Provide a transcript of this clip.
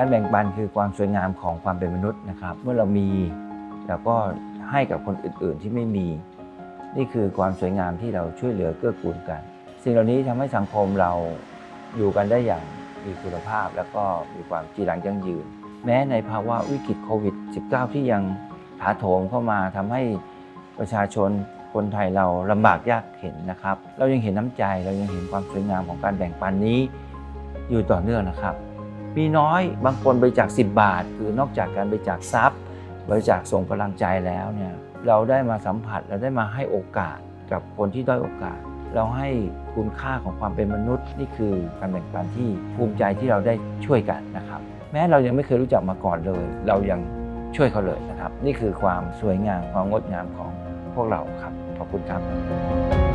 การแบ่งปันคือความสวยงามของความเป็นมนุษย์นะครับ เมื่อเรามีเราก็ให้กับคนอื่นๆที่ไม่มี นี่คือความสวยงามที่เราช่วยเหลือเกื้อกูลกัน สิ่งเหล่านี้ทำให้สังคมเราอยู่กันได้อย่างมีคุณภาพ แล้วก็มีความจีรังยั่งยืน แม้ในภาวะวิกฤตโควิด -19 ที่ยังถาโถมเข้ามาทำให้ประชาชนคนไทยเราลำบากยากเข็นนะครับ เรายังเห็นน้ำใจเรายังเห็นความสวยงามของการแบ่งปันนี้อยู่ต่อเนื่องนะครับ มีน้อยบางคนบริจาค10 บาท คือนอกจากการบริจาคทรัพย์ บริจาคส่งกำลังใจแล้วเนี่ยเราได้มาสัมผัสเราได้มาให้โอกาสกับคนที่ด้อยโอกาส เราให้คุณค่าของความเป็นมนุษย์ นี่คือการแบ่งปันที่ภูมิใจที่เราได้ช่วยกันนะครับ แม้เรายังไม่เคยรู้จักมาก่อนเลย เรายังช่วยเขาเลยนะครับ นี่คือความสวยงามความงดงามของพวกเราครับขอบคุณครับ